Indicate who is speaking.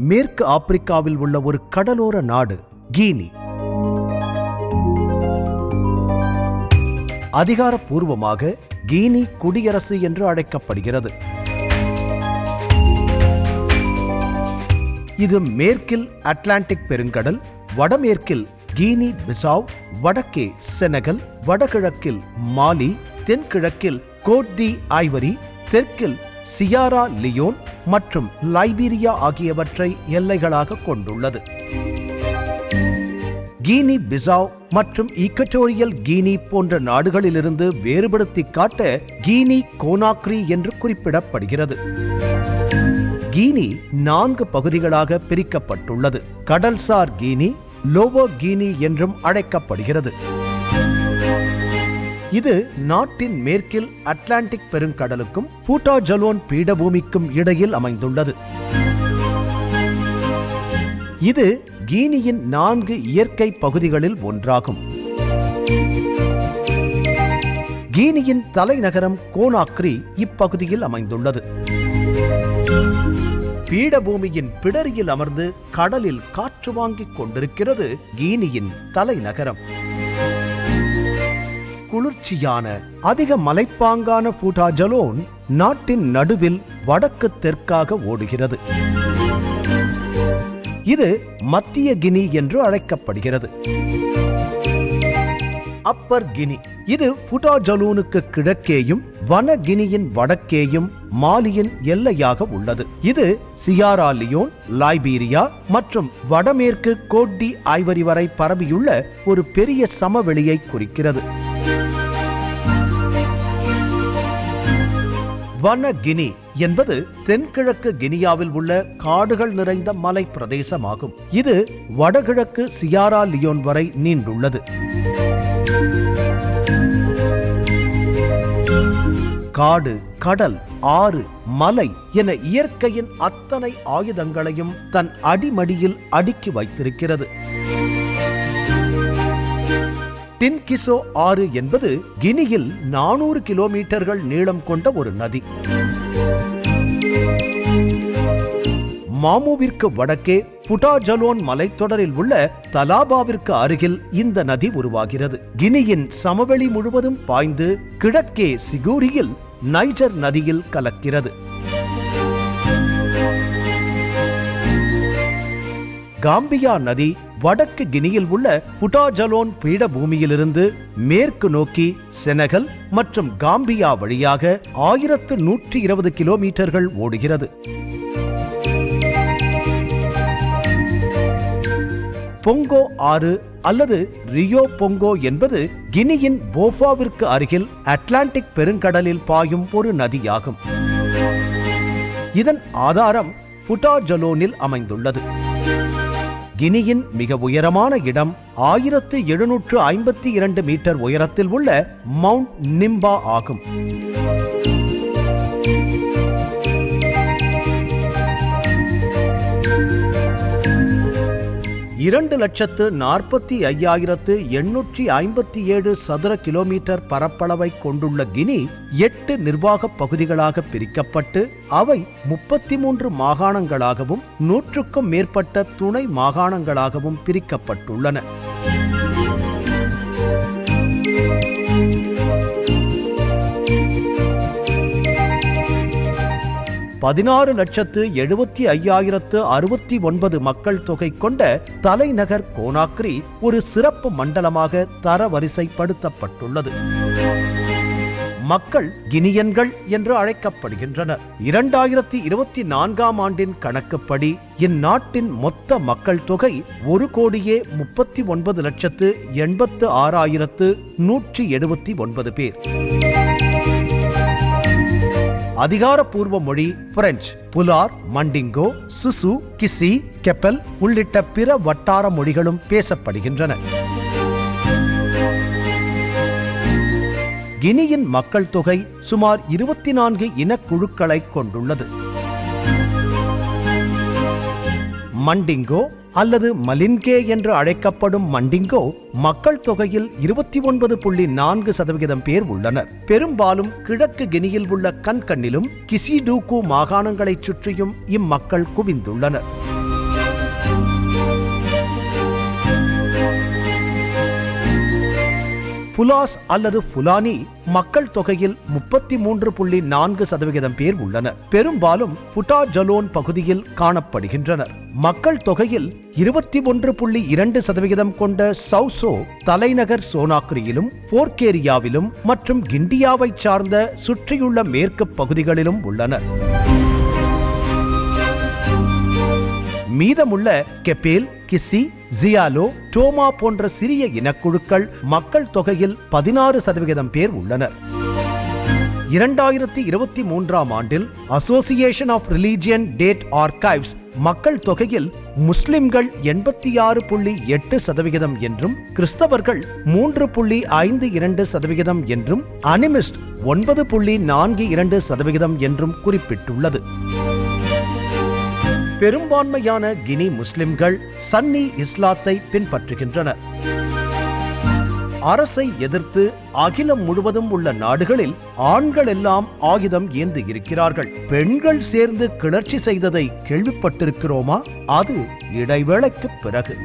Speaker 1: மேற்கு ஆப்பிரிக்காவில் உள்ள ஒரு கடலோர நாடு கீனி. அதிகாரப்பூர்வமாக கீனி குடியரசு என்று அழைக்கப்படுகிறது. இது மேற்கில் அட்லாண்டிக் பெருங்கடல் வடமேற்கில் கீனி பிசாவ் வடக்கே செனகல் வடகிழக்கில் மாலி தென்கிழக்கில் கோட் தி ஐவரி தெற்கில் சியாரா லியோன் மற்றும் லைபீரியா ஆகியவற்றை எல்லைகளாக கொண்டுள்ளது. கீனி பிசாவ் மற்றும் ஈக்கட்டோரியல் கீனி போன்ற நாடுகளிலிருந்து வேறுபடுத்தி காட்ட கீனி கோனாக்ரி என்று குறிப்பிடப்படுகிறது. கீனி நான்கு பகுதிகளாக பிரிக்கப்பட்டுள்ளது. கடல்சார் கீனி லோவோ கீனி என்றும் அழைக்கப்படுகிறது. இது நாட்டின் மேற்கில் அட்லாண்டிக் பெருங்கடலுக்கும் பூட்டா ஜலோன் பீடபூமிக்கும் இடையில் அமைந்துள்ளது. இது கீனியின் நான்கு இயற்கை பகுதிகளில் ஒன்றாகும். கீனியின் தலைநகரம் கோனாக்ரி இப்பகுதியில் அமைந்துள்ளது. பீடபூமியின் பிடரியில் அமர்ந்து கடலில் காற்று வாங்கிக் கொண்டிருக்கிறது கீனியின் தலைநகரம். குளிர்ச்சியான அதிக மலைப்பாங்கான ஃபூட்டாஜலோன் நாட்டின் நடுவில் வடக்கு தெற்காக ஓடுகிறது. இது மத்திய கினி என்று அழைக்கப்படுகிறது. Upper Guinea. இது ஃபுட்டாஜலூனுக்கு கிழக்கேயும் வன கினியின் வடக்கேயும் மாலியின் எல்லையாக உள்ளது. இது சியாரா லியோன் லைபீரியா மற்றும் வடமேற்கு கோட்டி ஐவரி வரை பரவியுள்ள ஒரு பெரிய சமவெளியை குறிக்கிறது. வன கினி என்பது தென்கிழக்கு கினியாவில் உள்ள காடுகள் நிறைந்த மலை பிரதேசமாகும் இது வடகிழக்கு சியாரா லியோன் வரை நீண்டுள்ளது. காடு கடல் ஆறு மலை என இயற்கையின் அத்தனை ஆயுதங்களையும் தன் அடிமடியில் அடுக்கி வைத்திருக்கிறது. தின்கிசோ ஆறு என்பது கினியில் நானூறு கிலோமீட்டர்கள் நீளம் கொண்ட ஒரு நதி. மாமுவிற்கு வடக்கே புட்டாஜலோன் மலைத்தொடரில் உள்ள தலாபாவிற்கு அருகில் இந்த நதி உருவாகிறது. கினியின் சமவெளி முழுவதும் பாய்ந்து கிழக்கே சிகூரியில் நைஜர் நதியில் கலக்கிறது. காம்பியா நதி வடக்கு கினியில் உள்ள புட்டாஜலோன் பீடபூமியிலிருந்து மேற்கு நோக்கி செனகல் மற்றும் காம்பியா வழியாக ஆயிரத்து நூற்றி இருபது கிலோமீட்டர்கள் ஓடுகிறது. பொங்கோ ஆறு அல்லது ரியோ பொங்கோ என்பது கினியின் போஃபாவிற்கு அருகில் அட்லாண்டிக் பெருங்கடலில் பாயும் ஒரு நதியாகும். இதன் ஆதாரம் புட்டாஜலோனில் அமைந்துள்ளது. கினியின் மிக உயரமான இடம் ஆயிரத்து எழுநூற்று ஐம்பத்தி இரண்டு மீட்டர் உயரத்தில் உள்ள மவுண்ட் நிம்பா ஆகும். இரண்டு லட்சத்து நாற்பத்தி ஐயாயிரத்து எண்ணூற்றி ஐம்பத்தி ஏழு சதுர கிலோமீட்டர் பரப்பளவை கொண்டுள்ள கினி எட்டு நிர்வாக பகுதிகளாக பிரிக்கப்பட்டு அவை முப்பத்தி மூன்று மாகாணங்களாகவும் நூற்றுக்கும் மேற்பட்ட துணை மாகாணங்களாகவும் பிரிக்கப்பட்டுள்ளன. பதினாறு லட்சத்து எழுபத்தி ஐயாயிரத்து அறுபத்தி ஒன்பது மக்கள் தொகை கொண்ட தலைநகர் கோனாக்ரி ஒரு சிறப்பு மண்டலமாக தரவரிசைப்படுத்தப்பட்டுள்ளது. மக்கள் கினியன்கள் என்று அழைக்கப்படுகின்றனர். இரண்டாயிரத்தி இருபத்தி நான்காம் ஆண்டின் கணக்குப்படி இந்நாட்டின் மொத்த மக்கள் தொகை ஒரு கோடியே முப்பத்தி ஒன்பது லட்சத்து எண்பத்து ஆறாயிரத்து நூற்றி எழுபத்தி ஒன்பது பேர். அதிகாரப்பூர்வ மொழி French Pular Mandingo Susu Kissi Kpelle உள்ளிட்ட பிற வட்டார மொழிகளும் பேசப்படுகின்றன. கினியின் மக்கள் தொகை சுமார் இருபத்தி நான்கு இனக்குழுக்களை கொண்டுள்ளது. மண்டிங்கோ அல்லது மலின்கே என்று அழைக்கப்படும் மண்டிங்கோ மக்கள் தொகையில் இருபத்தி ஒன்பது புள்ளி நான்கு சதவிகிதம் பேர் உள்ளனர். பெரும்பாலும் கிழக்கு கினியில் உள்ள கண்கண்ணிலும் கிசிடூக்கு மாகாணங்களைச் சுற்றியும் இம்மக்கள் குவிந்துள்ளனர். புலாஸ் அல்லது ஃபுலானி மக்கள் தொகையில் முப்பத்தி மூன்று புள்ளி நான்கு சதவிகிதம் பேர் உள்ளனர். பெரும்பாலும் புட்டா ஜலோன் பகுதியில் காணப்படுகின்றனர். மக்கள் தொகையில் இருபத்தி ஒன்று புள்ளி இரண்டு சதவிகிதம் கொண்ட சவுசோ தலைநகர் சோனாக்ரியிலும் போர்க்கேரியாவிலும் மற்றும் கிண்டியாவைச் சார்ந்த சுற்றியுள்ள மேற்கு பகுதிகளிலும் உள்ளனர். மீதமுள்ள கெபேல் கிசி ஜியாலோ டோமா போன்ற சிறிய இனக்குழுக்கள் மக்கள் தொகையில் பதினாறு சதவிகிதம் பேர் உள்ளனர். இரண்டாயிரத்தி இருபத்தி மூன்றாம் ஆண்டில் association of religion data archives மக்கள் தொகையில் முஸ்லிம்கள் எண்பத்தி ஆறு புள்ளி எட்டு சதவிகிதம் என்றும் கிறிஸ்தவர்கள் மூன்று புள்ளி ஐந்து இரண்டு சதவிகிதம் என்றும் அனிமிஸ்ட் ஒன்பது புள்ளி நான்கு இரண்டு சதவிகிதம் என்றும் குறிப்பிட்டுள்ளது. பெரும்பான்மையான கினி முஸ்லிம்கள் சன்னி இஸ்லாத்தை பின்பற்றுகின்றனர். அரசை எதிர்த்து அகிலம் முழுவதும் உள்ள நாடுகளில் ஆண்கள் எல்லாம் ஆயுதம் ஏந்து இருக்கிறார்கள். பெண்கள் சேர்ந்து கிளர்ச்சி செய்ததை கேள்விப்பட்டிருக்கிறோமா? அது இடைவேளைக்குப் பிறகு.